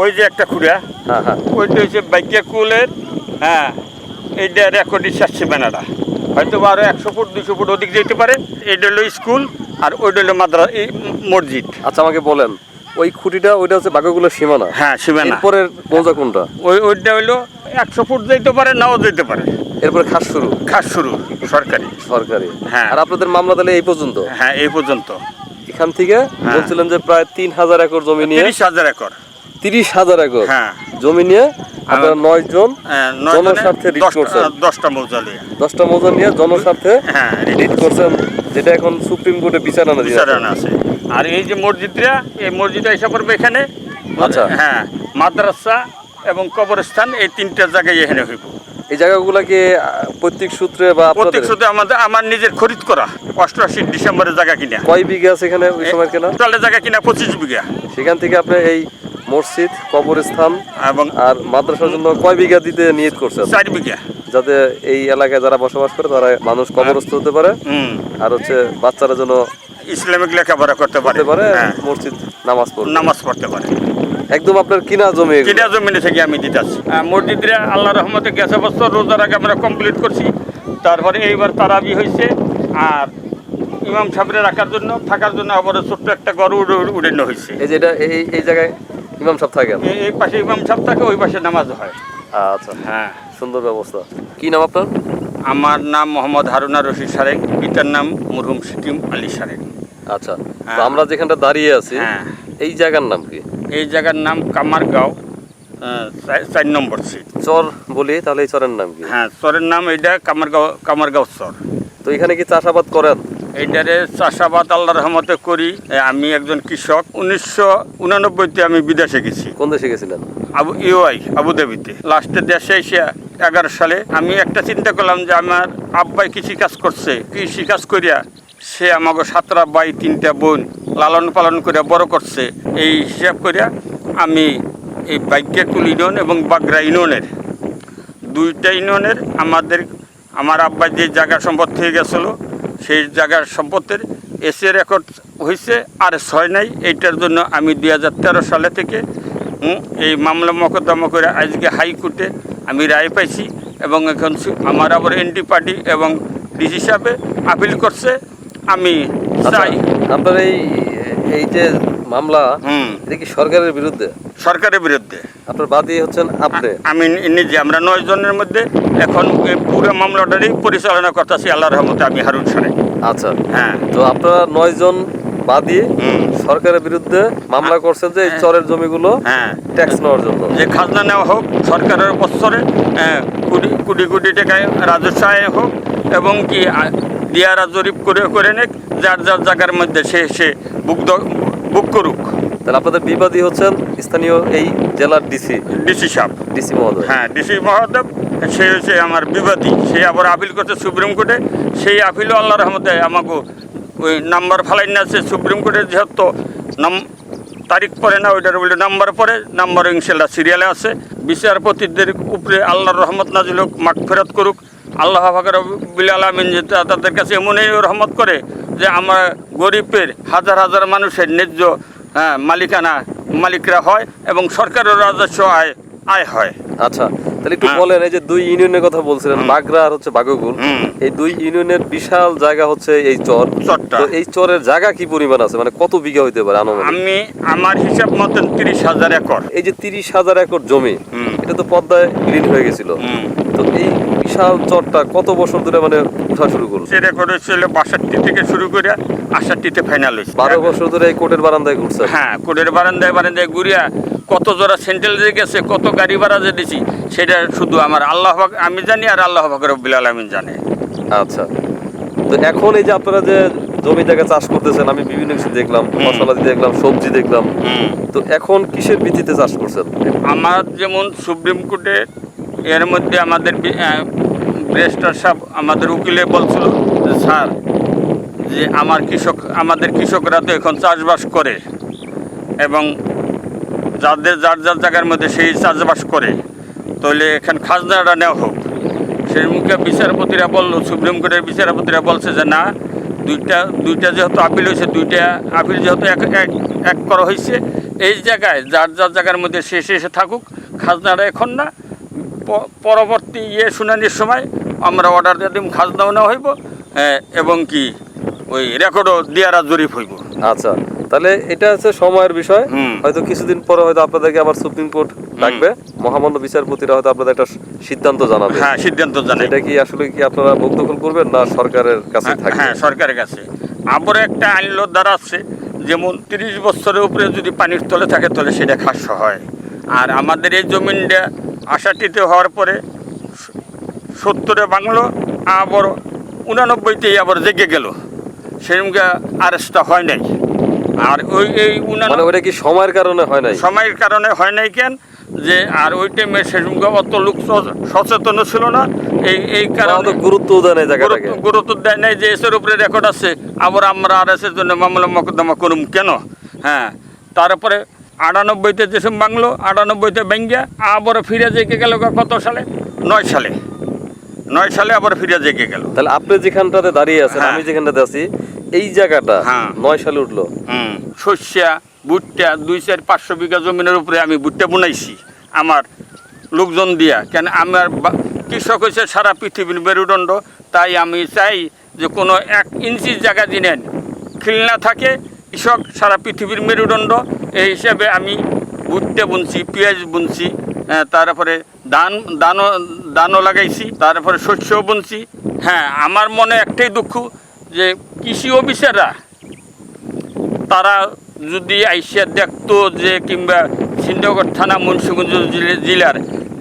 ওই যে একটা খুঁড়া হ্যাঁ হ্যাঁ। ওইটা হচ্ছে বাইকিয়া কুলের হ্যাঁ এইটা রেকর্ডের শেষ বেনাটা হয়তো বা আরও একশো ফুট দুশো ফুট অধিক যেতে পারে এইটা হলো স্কুল আর ওইটা হলো মাদ্রা মসজিদ। আচ্ছা আমাকে বলেন ওই খুঁটিটা ওইটা হচ্ছে বাঘাগুলোর সীমানা? হ্যাঁ সীমানা। এরপরে মৌজা কোনটা? ওই ওইটা হইল একশো ফুট যেতে পারে নাও যেতে পারে। এরপরে খাস শুরু? খাস শুরু সরকারি। সরকারি। হ্যাঁ। আর আপনাদের মামলা তাহলে এই পর্যন্ত? হ্যাঁ এই পর্যন্ত। এখান থেকে হ্যাঁ। বলছিলেন যে প্রায় তিন হাজার একর জমি নিয়ে তিরিশ হাজার একর। তিরিশ হাজার একর হ্যাঁ। জমি নিয়ে আপনারা নয় জন হ্যাঁ, নয় জনে জনস্বার্থে রিট করছেন। দশটা মৌজালি দশটা মৌজা নিয়ে জনস্বার্থে হ্যাঁ রিট করছেন। যেটা এখন সুপ্রিম কোর্টে বিচারণা দিয়ে বিচারানা আছে। আর এই যে মসজিদটা এই মসজিদটা এসে পড়বে এখানে? আচ্ছা। হ্যাঁ মাদ্রাসা এবং কবরস্থান এই তিনটা জায়গায় এখানে হইব। এই জায়গাগুলোকে প্রত্যেক সূত্রে বা প্রত্যেক সূত্রে আমাদের আমার নিজের খরিদ করা অষ্টআশি ডিসেম্বরের জায়গা কিনা। কয় বিঘা আছে এখানে ওই সময় কেনা? টোটালের জায়গা কিনা পঁচিশ বিঘা। সেখান থেকে আপনি এই মসজিদ কবরস্থান এবং আর মাদ্রাসার জন্য কয় বিঘা দিতে নিয়ত করছে চার বিঘা। যাতে এই এলাকায় যারা বসবাস করে তারা মানুষ কবরস্থ হতে পারে আর হচ্ছে বাচ্চারা যেন ইসলামিক লেখাপড়া করতে পারে। হ্যাঁ। মসজিদ নামাজ পড়বে নামাজ পড়তে পারে। একদম আপনার কিনা জমি। কিনা জমিনে থেকে আমি দিতে দিতেছি মসজিদরা আল্লাহ রহমতে গেছে বছর রোজার আগে আমরা কমপ্লিট করছি। তারপরে এইবার তারাবি হয়েছে আর ইমাম সাহেবের রাখার জন্য থাকার জন্য আবার ছোট্ট একটা ঘর উড়ে- উড়ানো হয়েছে এই যে এটা এই এই জায়গায় ইমাম সাহেব থাকেন এই- পাশে ইমাম সাহেব থাকে ওই পাশে নামাজ হয়। আচ্ছা। হ্যাঁ। সুন্দর ব্যবস্থা। কি নাম আপনার? আমার নাম মোহাম্মদ হারুনা রশিদ সারেক। পিতার নাম মুরহুম সিকিম আলী সারেক। আচ্ছা। তো হ্যাঁ। আমরা যেখানটা দাঁড়িয়ে আছি হ্যাঁ। এই জায়গার নাম কি? এই জায়গার নাম কামারগাঁও চার নম্বর সিট চর বলি তাহলে এই চরের নাম কি? হ্যাঁ চরের নাম এইটা কামারগাঁও কামারগাঁও চর। তো এখানে কি চাষাবাদ করেন? এইটারে চাষাবাদ আল্লাহ রহমতে করি। আমি একজন কৃষক। উনিশশো উনানব্বইতে আমি বিদেশে গেছি। কোন দেশে গেছিলেন? আবু ইউআই আবুধাবিতে। লাস্টে দেশে এসে এগারো সালে আমি একটা চিন্তা করলাম যে আমার আব্বাই কৃষি কাজ করছে। কৃষি কাজ করিয়া সে আমাকে সাতটা বাই তিনটা বোন লালন পালন করে বড় করছে। এই হিসাব করিয়া আমি এই বাইকেকুল ইউনিয়ন এবং বাগরা ইউনিয়নের দুইটা ইউনিয়নের আমাদের আমার আব্বা যে জায়গা সম্পদ থেকে গেছিল সেই জায়গার সম্পত্তির এসে রেকর্ড হয়েছে আর ছয় নাই। এইটার জন্য আমি দুই হাজার তেরো সালে থেকে এই মামলা মকদ্দমা করে আজকে হাইকোর্টে আমি রায় পাইছি এবং এখন আমার আবার এনডি পার্টি এবং ডিসি সাহেবে আপিল করছে। আমি আচ্ছা চাই। আপনার এই এই যে মামলা হুম। এটা কি সরকারের বিরুদ্ধে? সরকারের বিরুদ্ধে। আপনার বাদী হচ্ছেন আপনি। আমি নিজে আমরা নয় জনের মধ্যে এখন পুরো মামলাটারই পরিচালনা করতেছি আল্লাহ রহমতে আমি হারুন সারে আচ্ছা। হ্যাঁ। তো আপনারা নয় জন বাদী। সরকারের বিরুদ্ধে মামলা করছেন যে এই চরের জমিগুলো হ্যাঁ। ট্যাক্স নেওয়ার জন্য। যে খাজনা নেওয়া হোক সরকারের বছরে কোটি কোটি কোটি টাকায় রাজস্ব আয় হোক এবং কি দিয়ারা জরিপ করে করে নেক যার যার জায়গার মধ্যে সে সে বুক বুক করুক। তাহলে আপনাদের বিবাদী হচ্ছেন স্থানীয় এই জেলার ডিসি। ডিসি সাহেব। ডিসি মহোদয়। হ্যাঁ ডিসি মহাদেব সে হচ্ছে আমার বিবাদী। সে আবার আপিল করছে সুপ্রিম কোর্টে। সেই আপিলও আল্লাহ রহমতে আমাকে ওই নাম্বার ফালাই না আছে সুপ্রিম কোর্টের যেহেতু নাম তারিখ পরে না ওইটার বলে নাম্বার পরে নাম্বার ইনশাল্লাহ সিরিয়ালে আছে। বিচারপতিদের উপরে আল্লাহর রহমত নাজিল হোক মাগ ফেরত করুক। আল্লাহ ফাকর বিল আলমিন যে তাদের কাছে এমনই রহমত করে যে আমার গরিবের হাজার হাজার মানুষের ন্যায্য মালিকানা মালিকরা হয় এবং সরকারের রাজস্ব আয় আয় হয় আচ্ছা তাহলে একটু হ্যাঁ। বলেন এই যে দুই ইউনিয়নের কথা বলছিলেন। বাগরা আর হচ্ছে বাগগুল এই দুই ইউনিয়নের বিশাল জায়গা হচ্ছে এই চর চরটা এই চরের জায়গা কি পরিমাণ আছে মানে কত বিঘা হইতে পারে আনুমানিক আমি আমার হিসাব মতন তিরিশ হাজার একর এই যে তিরিশ হাজার একর জমি। এটা তো পদ্মায় বিলীন হয়ে গেছিল। তো এই বিশাল চরটা কত বছর ধরে মানে উঠা শুরু করল? সে রেকর্ড হয়েছিল বাষট্টি থেকে শুরু করে আষট্টিতে ফাইনাল হয়েছে। বারো বছর ধরে এই কোর্টের বারান্দায় ঘুরছে? হ্যাঁ কোটের বারান্দায় বারান্দায় ঘুরিয়া কত জোড়া সেন্ট্রাল যে গেছে কত গাড়ি ভাড়া যে দিছি সেটা শুধু আমার আল্লাহ আমি জানি আর আল্লাহ রব্বিল আলমিন জানে। আচ্ছা। তো এখন এই যে আপনারা যে জমি জায়গা চাষ করতেছেন আমি বিভিন্ন কিছু দেখলাম মশলাদি দেখলাম সবজি দেখলাম। তো এখন কিসের ভিত্তিতে চাষ করছেন? আমার যেমন সুপ্রিম কোর্টে এর মধ্যে আমাদের ব্রেস্টার সাহেব আমাদের উকিলে বলছিল যে, স্যার যে আমার কৃষক আমাদের কৃষকরা তো এখন চাষবাস করে এবং যাদের যার যার জায়গার মধ্যে সেই চাষবাস করে তাহলে এখান খাজনাটা নেওয়া হোক। সেই মুখে বিচারপতিরা বলল সুপ্রিম কোর্টের বিচারপতিরা বলছে যে না দুইটা দুইটা যেহেতু আপিল হয়েছে দুইটা আপিল যেহেতু এক এক এক করা হয়েছে এই জায়গায় যার যার জায়গার মধ্যে শেষে এসে থাকুক খাজনাটা এখন না পরবর্তী ইয়ে শুনানির সময় আমরা অর্ডার দিয়ে দিম খাজনাও নেওয়া হইব হ্যাঁ, এবং কি ওই রেকর্ডও দিয়ারা জরিপ হইব। আচ্ছা তাহলে এটা হচ্ছে সময়ের বিষয়। হয়তো কিছুদিন পরে হয়তো আপনাদেরকে আবার সুপ্রিম কোর্ট ডাকবে। মহামান্য বিচারপতিরা হয়তো আপনাদের একটা সিদ্ধান্ত জানাবে। হ্যাঁ সিদ্ধান্ত জানাই এটা কি আসলে কি আপনারা দখল করবেন না সরকারের কাছে থাকবে? হ্যাঁ সরকারের কাছে। আবার একটা আইন দ্বারা আছে যেমন তিরিশ বছরের উপরে যদি পানির তলে থাকে তাহলে সেটা খাস হয়। আর আমাদের এই জমিনটা আষাটিতে হওয়ার পরে সত্তরে বাংলো আবার উনানব্বইতেই আবার জেগে গেল। সেরকম আরেস্টটা হয় নাই। আর ওই এই মানে উনানব্বই ওটা কি সময়ের কারণে হয় নাই? সময়ের কারণে হয় নাই কেন? যে আর ওই টাইমে সেরকম অত লোক সচেতন ছিল না। এই এই কারণে গুরুত্ব দেয় না এই জায়গাটাকে। গুরুত্ব- গুরুত্ব দেয় নাই যে এসের উপরে রেকর্ড আছে আবার আমরা আর এসের জন্য মামলা মকদ্দমা করুম কেন? হ্যাঁ। তারপরে আটানব্বইতে যেসব বাংলো আটানব্বইতে ব্যাঙ্গিয়া আবার ফিরে জেগে গেল কত সালে? নয় সালে। নয় সালে আবার ফিরে জেগে গেল? তাহলে আপনি যেখানটাতে দাঁড়িয়ে আছেন হ্যাঁ। আমি যেখানটাতে আছি এই জায়গাটা হ্যাঁ। নয় সালে উঠল। হুম শস্যা ভুট্টা দুই চার পাঁচশো বিঘা জমিনের উপরে আমি ভুট্টা বুনাইছি। আমার লোকজন দিয়া কেন আমার কৃষক হয়েছে সারা পৃথিবীর মেরুদণ্ড। তাই আমি চাই যে কোনো এক ইঞ্চি জায়গা দিনেন। খিলনা থাকে কৃষক সারা পৃথিবীর মেরুদণ্ড। এই হিসাবে আমি ভুট্টা বুনছি, পেঁয়াজ বুনছি তারপরে ধান দানও দানও লাগাইছি, তারপরে শস্যও বুনছি। হ্যাঁ আমার মনে একটাই দুঃখ যে কৃষি অফিসাররা, তারা যদি আইসিয়া দেখতো যে কিংবা সিন্ধগড় থানা, মুন্সিগঞ্জ জিলে- জেলার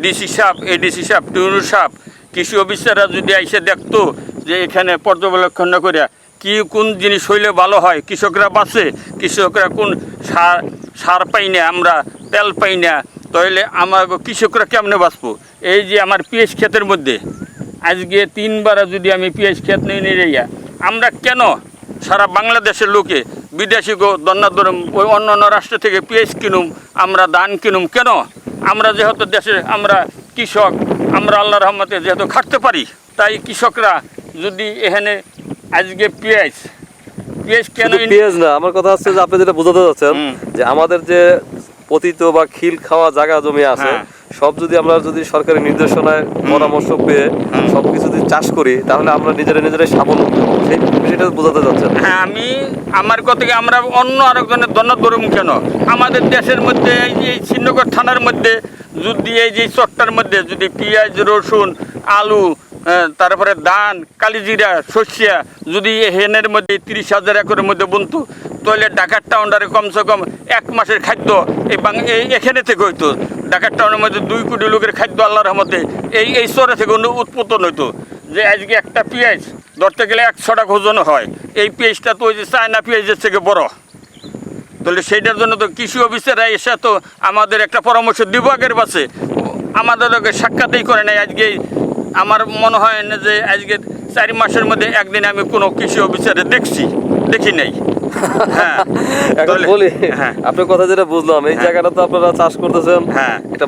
ডিসি সাহেব, এডিসি সাহেব, টিউনু সাহেব, কৃষি অফিসাররা যদি আইসে দেখতো যে এখানে পর্যবেক্ষণ না করিয়া কি কোন জিনিস হইলে ভালো হয়? কৃষকরা বাঁচে, কৃষকরা কোন সার সার পাই না, আমরা তেল পাই না, তাহলে আমার কৃষকরা কেমনে বাঁচবো? এই যে আমার পিএস ক্ষেতের মধ্যে, আজকে তিনবার যদি আমি পিএস ক্ষেত নিয়ে নিয়ে আমরা কেন সারা বাংলাদেশের লোকে বিদেশি গো দন্নাদরম ওই অন্য অন্য রাষ্ট্র থেকে পেঁয়াজ কিনুম, আমরা ধান কিনুম, কেন? আমরা যেহেতু দেশে আমরা কৃষক, আমরা আল্লাহ রহমতে যেহেতু খাটতে পারি, তাই কৃষকরা যদি এখানে আজকে পেঁয়াজ। পেঁয়াজ কেন পেঁয়াজ না আমার কথা হচ্ছে যে আপনি যেটা বোঝাতে চাচ্ছেন হুম। যে আমাদের যে পতিত বা খিল খাওয়া জায়গা জমি আছে হ্যাঁ। সব যদি আমরা যদি সরকারি নির্দেশনায় পরামর্শ পেয়ে সব কিছু যদি চাষ করি তাহলে আমরা নিজেরা নিজেরাই স্বাবলম্বী হব। সেই সেটা বোঝাতে চাচ্ছেন হ্যাঁ আমি আমার কথা কি আমরা অন্য আরেকজনের দন্ন ধরুম কেন? আমাদের দেশের মধ্যে এই যে শ্রীনগর থানার মধ্যে যদি এই যে চট্টার মধ্যে যদি পেঁয়াজ রসুন আলু তারপরে ধান, কালিজিরা শস্যা যদি হেনের মধ্যে তিরিশ হাজার একরের মধ্যে বুনতো, তাহলে ঢাকার টাউনটারে কমসে কম এক মাসের খাদ্য এই বাং এই এখানে থেকে হইতো। ঢাকার টাউনের মধ্যে দুই কোটি লোকের খাদ্য আল্লাহর রহমতে এই এই স্তরে থেকে উৎপন্ন হইতো। যে আজকে একটা পেঁয়াজ ধরতে গেলে একশো টাকা ওজন হয়। এই পেঁয়াজটা তো ওই যে চায়না পেঁয়াজের থেকে বড়। তাহলে সেইটার জন্য তো কৃষি অফিসাররা এসে তো আমাদের একটা পরামর্শ দিব আগের বাসে আমাদের লোকে সাক্ষাৎই করে নাই আজকে আমার মনে হয় না যে আজকে চারি মাসের মধ্যে একদিন আমি কোনো কৃষি অফিসারে দেখছি দেখি নাই। হ্যাঁ। এখন বলি হ্যাঁ। আপনার কথা যেটা বুঝলাম এই হ্যাঁ। জায়গাটা তো আপনারা চাষ করতেছেন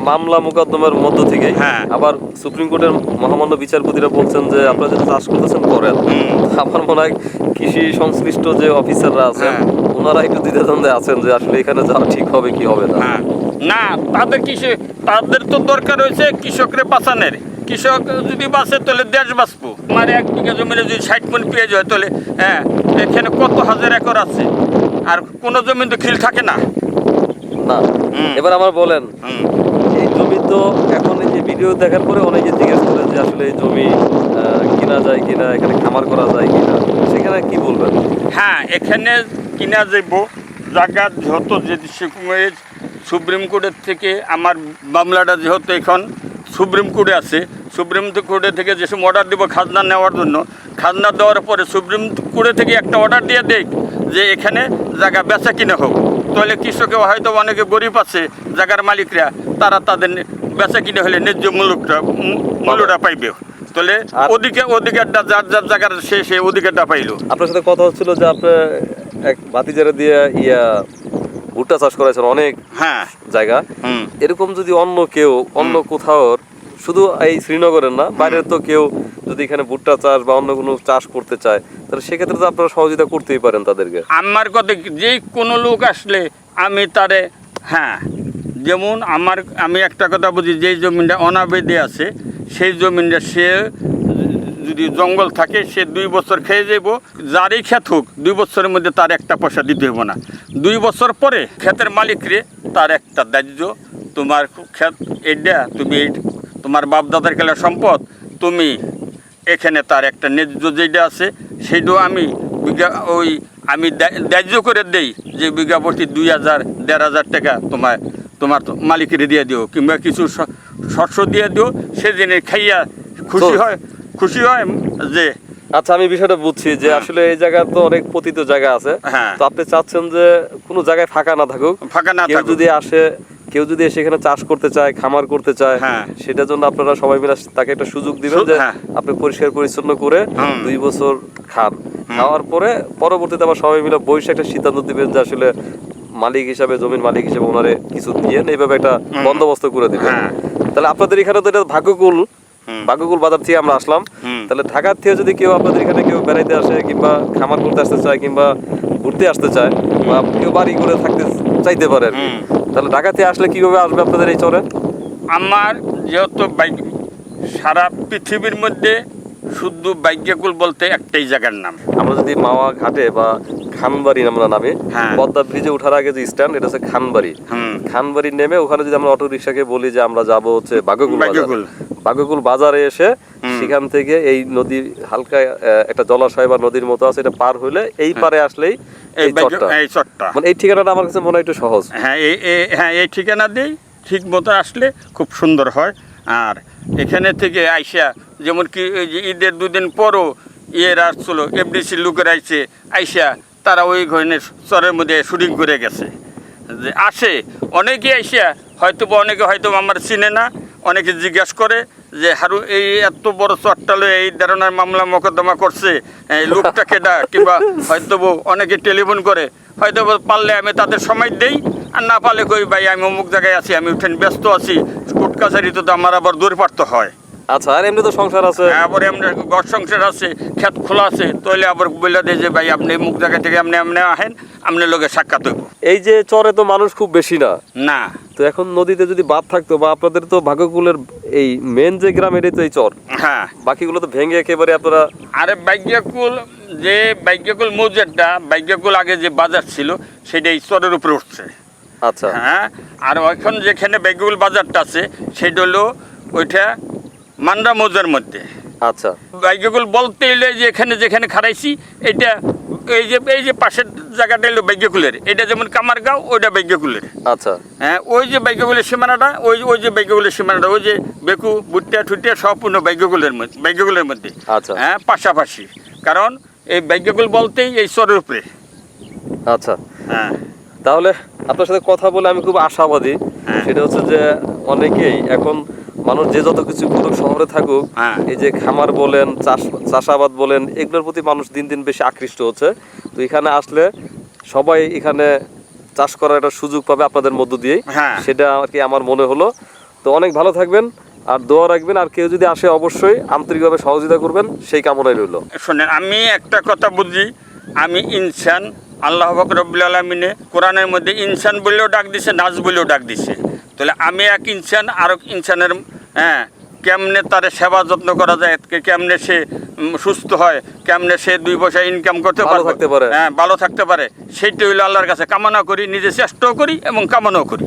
মামলা মোকদ্দমার মধ্য থেকে। আবার সুপ্রিম কোর্টের মহামান্য বিচারপতিরা বলছেন যে আপনারা যেটা চাষ করতেছেন করেন। আমার মনে হয় কৃষি সংশ্লিষ্ট যে অফিসাররা আছেন। ওনারা একটু দ্বিধাদ্বন্দ্বে আছেন যে আসলে এখানে যাওয়া ঠিক হবে কি হবে না। না তাদের কৃষি তাদের তো দরকার হয়েছে কৃষকরে বাঁচানোর। কৃষক যদি বাঁচে তাহলে দেশ বাঁচবো। আমার এক বিঘা জমিতে যদি ষাট মন পেঁয়াজ হয় তাহলে হ্যাঁ এখানে কত হাজার একর আছে? আর কোনো জমি তো খিল থাকে না। না। এবার আমার বলেন এই জমি তো এখন এই যে ভিডিও দেখার পরে অনেকে জিজ্ঞেস করে যে আসলে এই জমি কিনা যায় কিনা এখানে খামার করা যায় কিনা সেখানে কি বলবেন? হ্যাঁ এখানে কিনা যাব জায়গা যেহেতু যে সুপ্রিম কোর্টের থেকে আমার মামলাটা যেহেতু এখন সুপ্রিম কোর্টে আছে। সুপ্রিম কোর্টে থেকে যে সময় অর্ডার দিব খাজনা নেওয়ার জন্য খাজনা দেওয়ার পরে সুপ্রিম কোর্টে থেকে একটা অর্ডার দিয়ে দেখ যে এখানে জায়গা বেচা কিনে হোক। তাহলে কৃষকে হয়তো অনেকে গরিব আছে জায়গার মালিকরা তারা তাদের বেচা কিনে হলে ন্যায্য মূল্যটা মূল্যটা পাইবে। তাহলে ওদিকে অধিকারটা যার যার জায়গার সে সে অধিকারটা পাইলো। আপনার সাথে কথা হচ্ছিল যে আপনার এক বাতিজারে দিয়ে ইয়া ভুট্টা চাষ করেছেন অনেক হ্যাঁ। জায়গা। হুম। এরকম যদি অন্য কেউ অন্য কোথাও শুধু এই শ্রীনগরের না বাইরের তো কেউ যদি এখানে ভুট্টা চাষ বা অন্য কোনো চাষ করতে চায় তাহলে সেক্ষেত্রে তো আপনারা সহযোগিতা করতেই পারেন তাদেরকে। আমার কথা যে কোনো লোক আসলে আমি তারে হ্যাঁ যেমন আমার আমি একটা কথা বুঝি যেই জমিটা অনাবেদে আছে সেই জমিটা সে যদি জঙ্গল থাকে সে দুই বছর খেয়ে যাব যারই ক্ষেত হোক দুই বছরের মধ্যে তার একটা পয়সা দিতে হবে না। দুই বছর পরে ক্ষেতের মালিকরে তার একটা দাহ্য তোমার ক্ষেত এইটা তুমি এই- তোমার বাপ দাদার খেলা সম্পদ তুমি এখানে তার একটা ন্যায্য যেটা আছে সেইটাও আমি বিঘা ওই আমি দাহ্য করে দেই যে বিঘা প্রতি দুই হাজার দেড় হাজার টাকা তোমার তোমার তো মালিকের দিয়ে দিও কিংবা কিছু শস্য দিয়ে দিও সে খাইয়া খুশি হয় খুশি হয় যে আচ্ছা আমি বিষয়টা বুঝছি যে হ্যাঁ। আসলে এই জায়গা তো অনেক পতিত জায়গা আছে হ্যাঁ। তো আপনি চাচ্ছেন যে কোনো জায়গায় ফাঁকা না থাকুক ফাঁকা না কেউ থাকুক। যদি আসে কেউ যদি সেখানে চাষ করতে চায় খামার করতে চায় হ্যাঁ। সেটার জন্য আপনারা সবাই মিলে তাকে একটা সুযোগ দিবেন যে। আপনি পরিষ্কার পরিচ্ছন্ন করে দুই বছর খান খাওয়ার পরে পরবর্তীতে আবার সবাই মিলে বসে একটা সিদ্ধান্ত দিবেন যে আসলে মালিক হিসাবে জমির মালিক হিসাবে ওনারে কিছু দিয়ে এইভাবে একটা বন্দোবস্ত করে দিবেন। তাহলে আপনাদের এখানে তো এটা ভাগ্যকুল ভাগ্যকুল বাজার থেকে আমরা আসলাম। তাহলে ঢাকার থেকে যদি কেউ আপনাদের এখানে কেউ বেড়াইতে আসে কিংবা খামার করতে আসতে চায় কিংবা ঘুরতে আসতে চায় বা কেউ বাড়ি করে থাকতে চাইতে পারে আর কি। তাহলে ঢাকা থেকে আসলে কীভাবে আসবে আপনাদের এই চরে আমার যেহেতু বাইক সারা পৃথিবীর মধ্যে শুদ্ধ বাইজ্ঞকুল বলতে একটাই জায়গার নাম। আমরা যদি মাওয়া ঘাটে বা খানবাড়ি আমরা নামে হ্যাঁ। পদ্মা ব্রিজে ওঠার আগে যে স্ট্যান্ড এটা হচ্ছে খানবাড়ি। খানবাড়ি নেমে ওখানে যদি আমরা অটো রিক্সাকে বলি যে আমরা যাব হচ্ছে বাগকুল বাগকুল বাজারে এসে সেখান থেকে এই নদী হালকা একটা জলাশয় বা নদীর মতো আছে এটা পার হইলে এই পারে আসলেই এই চটটা মানে এই ঠিকানাটা আমার কাছে মনে হয় একটু সহজ। হ্যাঁ এই হ্যাঁ এই ঠিকানা দিই ঠিক মতো আসলে খুব সুন্দর হয়। আর এখানে থেকে আইসা যেমন কি ঈদের দুদিন পরও ইয়ের আসছিল এফডিসি লোকের আইসে আইসা তারা ওই ঘরের চরের মধ্যে শুটিং করে গেছে। আসে অনেকে আইসা হয়তো বা অনেকে হয়তো আমার চিনে না অনেকে জিজ্ঞেস করে যে, হারু, এই এত বড় চট্টালে এই ধরনের মামলা মোকদ্দমা করছে, এই লোকটা কিংবা হয়তো অনেকে টেলিফোন করে, হয়তো পারলে আমি তাদের সময় দেই, আর না পারলে কই ভাই, আমি অমুক জায়গায় আছি, আমি উঠেন ব্যস্ত আছি, কোর্ট কাছারি তো আমার আবার দূর হয়। আচ্ছা আর এমনি তো সংসার আছে? আবার এমনি ঘর সংসার আছে ক্ষেত খোলা আছে তাহলে আবার বলে দেয় যে ভাই আপনি মুখ জায়গা থেকে আপনি আপনি আহেন আপনি লোকে সাক্ষাৎ হইব। এই যে চরে তো মানুষ খুব বেশি না। না। তো এখন নদীতে যদি বাদ থাকতো বা আপনাদের তো ভাগ্যকুলের এই মেন যে গ্রাম এটাই তো এই চর। হ্যাঁ। বাকিগুলো তো ভেঙে একেবারে আপনারা আরে বাইজ্ঞকুল যে বাইজ্ঞকুল মৌজারটা বাইজ্ঞকুল আগে যে বাজার ছিল সেটা ঈশ্বরের উপরে উঠছে। আচ্ছা। হ্যাঁ আর এখন যেখানে বাইজ্ঞকুল বাজারটা আছে সেটা হলো ওইটা মান্ডা মৌজার মধ্যে। আচ্ছা। বাইজ্ঞকুল বলতে এলে যে এখানে যেখানে খারাইছি এটা এই যে এই যে পাশের জায়গাটা এলো বাইজ্ঞকুলের এটা যেমন কামারগাঁও ওইটা বাইজ্ঞকুলের আচ্ছা। হ্যাঁ ওই যে বাইজ্ঞকুলের সীমানাটা ওই ওই যে বাইজ্ঞকুলের সীমানাটা ওই যে বেকু ভুট্টা ঠুটিয়া সব পূর্ণ বাইজ্ঞকুলের মধ্যে বাইজ্ঞকুলের মধ্যে। আচ্ছা। হ্যাঁ পাশাপাশি। কারণ এই বাইজ্ঞকুল বলতেই এই স্বরের উপরে। আচ্ছা। হ্যাঁ। তাহলে আপনার সাথে কথা বলে আমি খুব আশাবাদী। হ্যাঁ। সেটা হচ্ছে যে অনেকেই এখন মানুষ যে যত কিছু করুক শহরে থাকুক হ্যাঁ। এই যে খামার বলেন চাষ চাষাবাদ বলেন এগুলোর প্রতি মানুষ দিন দিন বেশি আকৃষ্ট হচ্ছে। তো এখানে আসলে সবাই এখানে চাষ করার একটা সুযোগ পাবে আপনাদের মধ্য দিয়েই। হ্যাঁ। সেটা আর কি আমার মনে হলো। তো অনেক ভালো থাকবেন আর দোয়া রাখবেন আর কেউ যদি আসে অবশ্যই আন্তরিকভাবে সহযোগিতা করবেন সেই কামনাই রইল। শোনেন আমি একটা কথা বুঝি আমি ইনসান আল্লাহ রব্বুল আলমিনে কোরআনের মধ্যে ইনসান বলেও ডাক দিছে নাজ বলেও ডাক দিছে। তাহলে আমি এক ইনসান আর এক ইনসানের হ্যাঁ কেমনে তার সেবা যত্ন করা যায় কেমনে সে সুস্থ হয় কেমনে সে দুই পয়সা ইনকাম করতে পারে। হ্যাঁ ভালো থাকতে পারে। সেইটা হইল আল্লাহর কাছে। কামনা করি নিজে চেষ্টাও করি এবং কামনাও করি।